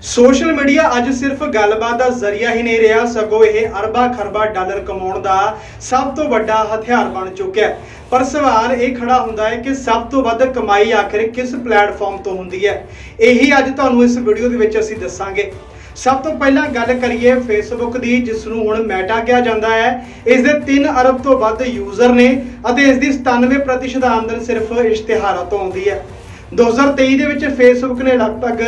Social media ਅੱਜ ਸਿਰਫ ਗੱਲਬਾਤ ਦਾ ਜ਼ਰੀਆ ਹੀ ਨਹੀਂ ਰਿਹਾ, ਸਗੋਂ ਇਹ ਅਰਬਾਂ ਖਰਬਾਂ ਡਾਲਰ ਕਮਾਉਣ ਦਾ ਸਭ ਤੋਂ ਵੱਡਾ ਹਥਿਆਰ ਬਣ ਚੁੱਕਿਆ ਹੈ। ਪਰ ਸਵਾਲ ਇਹ ਖੜਾ ਹੁੰਦਾ ਹੈ ਕਿ ਸਭ ਤੋਂ ਵੱਧ ਕਮਾਈ ਆਖਿਰ ਕਿਸ ਪਲੇਟਫਾਰਮ ਤੋਂ ਹੁੰਦੀ ਹੈ? ਇਹੀ ਅੱਜ ਤੁਹਾਨੂੰ ਇਸ ਵੀਡੀਓ ਦੇ ਵਿੱਚ ਅਸੀਂ ਦੱਸਾਂਗੇ। ਸਭ ਤੋਂ ਪਹਿਲਾਂ ਗੱਲ ਕਰੀਏ ਫੇਸਬੁੱਕ ਦੀ, ਜਿਸ ਨੂੰ ਹੁਣ ਮੈਟਾ ਕਿਹਾ ਜਾਂਦਾ ਹੈ। ਇਸ ਦੇ 3 ਅਰਬ ਤੋਂ ਵੱਧ ਯੂਜ਼ਰ ਨੇ ਅਤੇ ਇਸ ਦੀ 97% ਆਮਦਨ ਸਿਰਫ ਇਸ਼ਤਿਹਾਰਾਂ ਤੋਂ ਆਉਂਦੀ ਹੈ। 2023 ਦੇ ਵਿੱਚ ਫੇਸਬੁੱਕ ਨੇ ਲਗਭਗ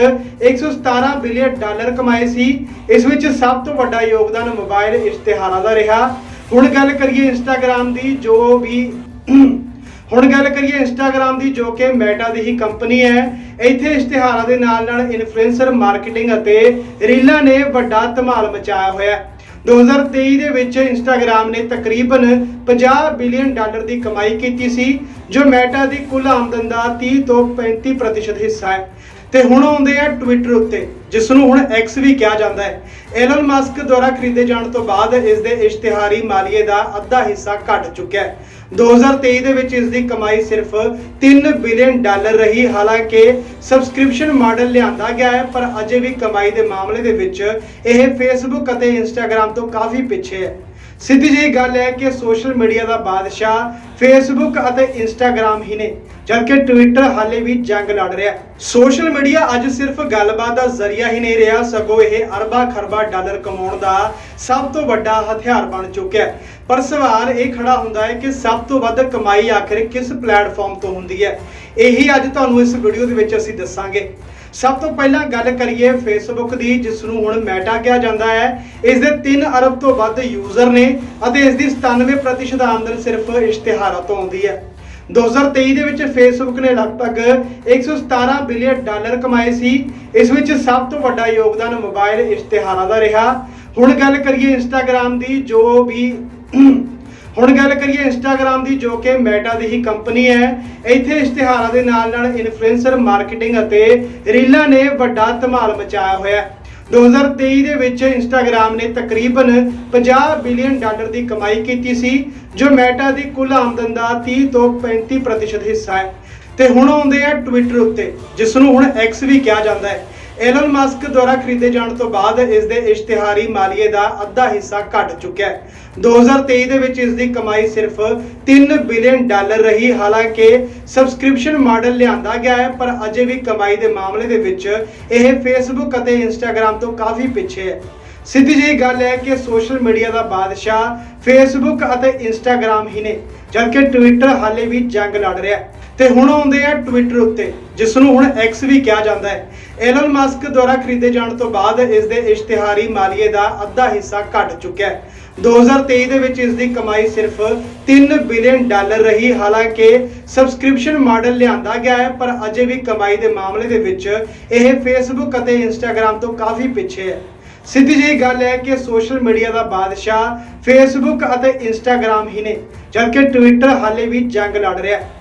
117 ਬਿਲੀਅਨ ਡਾਲਰ ਕਮਾਏ ਸੀ। ਇਸ ਵਿੱਚ ਸਭ ਤੋਂ ਵੱਡਾ ਯੋਗਦਾਨ ਮੋਬਾਈਲ ਇਸ਼ਤਿਹਾਰਾਂ ਦਾ ਰਿਹਾ। ਹੁਣ ਗੱਲ ਕਰੀਏ ਇੰਸਟਾਗ੍ਰam ਦੀ, ਜੋ ਵੀ ਹੁਣ ਗੱਲ ਕਰੀਏ ਇੰਸਟਾਗ੍ਰam ਦੀ, ਜੋ ਕਿ ਮੈਟਾ ਦੀ ਹੀ ਕੰਪਨੀ ਹੈ। ਇੱਥੇ ਇਸ਼ਤਿਹਾਰਾਂ ਦੇ ਨਾਲ ਨਾਲ ਇਨਫਲੂਐਂਸਰ ਮਾਰਕੀਟਿੰਗ ਅਤੇ ਰੀਲਾਂ ਨੇ ਵੱਡਾ ਧਮਾਲ ਮਚਾਇਆ ਹੋਇਆ ਹੈ। 2023 ਦੇ ਵਿੱਚ ਇੰਸਟਾਗ੍ਰam ਨੇ ਤਕਰੀਬਨ 50 ਬਿਲੀਅਨ ਡਾਲਰ ਦੀ ਕਮਾਈ ਕੀਤੀ ਸੀ, ਜੋ ਮੈਟਾ ਦੀ ਕੁੱਲ ਆਮਦਨ ਦਾ 30 ਤੋਂ 35% ਹਿੱਸਾ ਹੈ। ਤੇ ਹੁਣ ਆਉਂਦੇ ਆ ਟਵਿੱਟਰ ਉੱਤੇ ਜਿਸ ਨੂੰ ਹੁਣ ਐਕਸ ਵੀ ਕਿਹਾ ਜਾਂਦਾ ਹੈ। ਐਲਨ ਮਸਕ ਦੁਆਰਾ ਖਰੀਦੇ ਜਾਣ ਤੋਂ ਬਾਅਦ ਇਸ ਦੇ ਇਸ਼ਤਿਹਾਰੀ ਮਾਲੀਏ ਦਾ ਅੱਧਾ ਹਿੱਸਾ ਘਟ ਚੁੱਕਿਆ ਹੈ। 2023 ਦੇ ਵਿੱਚ ਇਸ ਦੀ ਕਮਾਈ ਸਿਰਫ 3 ਬਿਲੀਅਨ ਡਾਲਰ ਰਹੀ, ਹਾਲਾਂਕਿ ਸਬਸਕ੍ਰਿਪਸ਼ਨ ਮਾਡਲ ਲਿਆਂਦਾ ਗਿਆ ਹੈ, ਪਰ ਅਜੇ ਵੀ ਕਮਾਈ ਦੇ ਮਾਮਲੇ ਦੇ ਵਿੱਚ ਇਹ ਫੇਸਬੁੱਕ ਅਤੇ ਇੰਸਟਾਗ੍ਰam ਤੋਂ ਕਾਫੀ ਪਿੱਛੇ ਹੈ। ਸਿੱਧੀ ਜਿਹੀ ਗੱਲ ਹੈ ਕਿ ਸੋਸ਼ਲ ਮੀਡੀਆ ਦਾ ਬਾਦਸ਼ਾਹ ਫੇਸਬੁੱਕ ਅਤੇ ਇੰਸਟਾਗ੍ਰam ਹੀ ਨੇ, ਜਦਕਿ ਟਵਿੱਟਰ ਹਾਲੇ ਵੀ ਜੰਗ ਲੜ ਰਿਹਾ ਸੋਸ਼ਲ ਮੀਡੀਆ ਅੱਜ ਸਿਰਫ ਗੱਲਬਾਤ ਦਾ ਜ਼ਰੀਆ ਹੀ ਨਹੀਂ ਰਿਹਾ, ਸਗੋਂ ਇਹ ਅਰਬਾਂ ਖਰਬਾਂ ਡਾਲਰ ਕਮਾਉਣ ਦਾ ਸਭ ਤੋਂ ਵੱਡਾ ਹਥਿਆਰ ਬਣ ਚੁੱਕਿਆ ਹੈ। ਪਰ ਸਵਾਲ ਇਹ ਖੜਾ ਹੁੰਦਾ ਹੈ ਕਿ ਸਭ ਤੋਂ ਵੱਧ ਕਮਾਈ ਆਖਿਰ ਕਿਸ ਪਲੇਟਫਾਰਮ ਤੋਂ ਹੁੰਦੀ ਹੈ? ਇਹੀ ਅੱਜ ਤੁਹਾਨੂੰ ਇਸ ਵੀਡੀਓ ਦੇ ਵਿੱਚ ਅਸੀਂ ਦੱਸਾਂਗੇ। ਸਭ ਤੋਂ ਪਹਿਲਾਂ ਗੱਲ ਕਰੀਏ ਫੇਸਬੁੱਕ ਦੀ ਜਿਸ ਨੂੰ ਹੁਣ ਮੈਟਾ ਕਿਹਾ ਜਾਂਦਾ ਹੈ। ਇਸ ਦੇ 3 ਅਰਬ ਤੋਂ ਵੱਧ ਯੂਜ਼ਰ ਨੇ ਅਤੇ ਇਸ ਦੀ 97% ਆਮਦਨ ਸਿਰਫ ਇਸ਼ਤਿਹਾਰਾਂ ਤੋਂ ਆਉਂਦੀ ਹੈ। 2023 ਦੇ ਵਿੱਚ ਫੇਸਬੁੱਕ ਨੇ ਲਗਭਗ 117 ਬਿਲੀਅਨ ਡਾਲਰ ਕਮਾਏ ਸੀ। ਇਸ ਵਿੱਚ ਸਭ ਤੋਂ ਵੱਡਾ ਯੋਗਦਾਨ ਮੋਬਾਈਲ ਇਸ਼ਤਿਹਾਰਾਂ ਦਾ ਰਿਹਾ। ਹੁਣ ਗੱਲ ਕਰੀਏ ਇੰਸਟਾਗ੍ਰam ਦੀ, ਜੋ ਵੀ ਹੁਣ ਗੱਲ ਕਰੀਏ ਇੰਸਟਾਗ੍ਰam ਦੀ, ਜੋ ਕਿ ਮੈਟਾ ਦੀ ਹੀ ਕੰਪਨੀ ਹੈ। ਇੱਥੇ ਇਸ਼ਤਿਹਾਰਾਂ ਦੇ ਨਾਲ ਨਾਲ ਇਨਫਲੂਐਂਸਰ ਮਾਰਕੀਟਿੰਗ ਅਤੇ ਰੀਲਾਂ ਨੇ ਵੱਡਾ ਧਮਾਲ ਮਚਾਇਆ ਹੋਇਆ ਹੈ। 2023 ਦੇ ਵਿੱਚ ਇੰਸਟਾਗ੍ਰam ਨੇ ਤਕਰੀਬਨ 50 ਬਿਲੀਅਨ ਡਾਲਰ ਦੀ ਕਮਾਈ ਕੀਤੀ ਸੀ, ਜੋ ਮੈਟਾ ਦੀ ਕੁੱਲ ਆਮਦਨ ਦਾ 30 ਤੋਂ 35% ਹਿੱਸਾ ਹੈ। ਤੇ ਹੁਣ ਆਉਂਦੇ ਆ ਟਵਿੱਟਰ ਉੱਤੇ, ਜਿਸ ਨੂੰ ਹੁਣ ਐਕਸ ਵੀ ਕਿਹਾ ਜਾਂਦਾ ਹੈ। ਐਲਨ ਮਸਕ ਦੁਆਰਾ ਖਰੀਦੇ ਜਾਣ ਤੋਂ ਬਾਅਦ ਇਸ ਦੇ ਇਸ਼ਤਿਹਾਰੀ ਮਾਲੀਏ ਦਾ ਅੱਧਾ ਹਿੱਸਾ ਘਟ ਚੁੱਕਿਆ ਹੈ। 2023 ਦੇ ਵਿੱਚ ਇਸ ਦੀ ਕਮਾਈ ਸਿਰਫ 3 ਬਿਲੀਅਨ ਡਾਲਰ ਰਹੀ, ਹਾਲਾਂਕਿ ਸਬਸਕ੍ਰਿਪਸ਼ਨ ਮਾਡਲ ਲਿਆਂਦਾ ਗਿਆ ਹੈ, ਪਰ ਅਜੇ ਵੀ ਕਮਾਈ ਦੇ ਮਾਮਲੇ ਦੇ ਵਿੱਚ ਇਹ ਫੇਸਬੁੱਕ ਅਤੇ ਇੰਸਟਾਗ੍ਰam ਤੋਂ ਕਾਫੀ ਪਿੱਛੇ ਹੈ। ਸਿੱਧੀ ਜਿਹੀ ਗੱਲ ਹੈ ਕਿ ਸੋਸ਼ਲ ਮੀਡੀਆ ਦਾ ਬਾਦਸ਼ਾਹ ਫੇਸਬੁੱਕ ਅਤੇ ਇੰਸਟਾਗ੍ਰam ਹੀ ਨੇ, ਜਦਕਿ ਟਵਿੱਟਰ ਹਾਲੇ ਵੀ ਜੰਗ ਲੜ ਰਿਹਾ ਹੈ। ਤੇ ਹੁਣ ਆਉਂਦੇ ਆ ਟਵਿੱਟਰ ਉੱਤੇ ਜਿਸ ਨੂੰ ਹੁਣ ਐਕਸ ਵੀ ਕਿਹਾ ਜਾਂਦਾ ਹੈ। ਐਲਨ ਮਸਕ ਦੁਆਰਾ ਖਰੀਦੇ ਜਾਣ ਤੋਂ ਬਾਅਦ ਇਸ ਦੇ ਇਸ਼ਤਿਹਾਰੀ ਮਾਲੀਏ ਦਾ ਅੱਧਾ ਹਿੱਸਾ ਘਟ ਚੁੱਕਿਆ ਹੈ। 2023 ਦੇ ਵਿੱਚ ਇਸ ਦੀ ਕਮਾਈ ਸਿਰਫ 3 ਬਿਲੀਅਨ ਡਾਲਰ ਰਹੀ, ਹਾਲਾਂਕਿ ਸਬਸਕ੍ਰਿਪਸ਼ਨ ਮਾਡਲ ਲਿਆਂਦਾ ਗਿਆ ਹੈ, ਪਰ ਅਜੇ ਵੀ ਕਮਾਈ ਦੇ ਮਾਮਲੇ ਦੇ ਵਿੱਚ ਇਹ ਫੇਸਬੁੱਕ ਅਤੇ ਇੰਸਟਾਗ੍ਰam ਤੋਂ ਕਾਫੀ ਪਿੱਛੇ ਹੈ। ਸਿੱਧੀ ਜਿਹੀ ਗੱਲ ਹੈ ਕਿ ਸੋਸ਼ਲ ਮੀਡੀਆ ਦਾ ਬਾਦਸ਼ਾਹ ਫੇਸਬੁੱਕ ਅਤੇ ਇੰਸਟਾਗ੍ਰam ਹੀ ਨੇ, ਜਦਕਿ ਟਵਿੱਟਰ ਹਾਲੇ ਵੀ ਜੰਗ ਲੜ ਰਿਹਾ ਹੈ।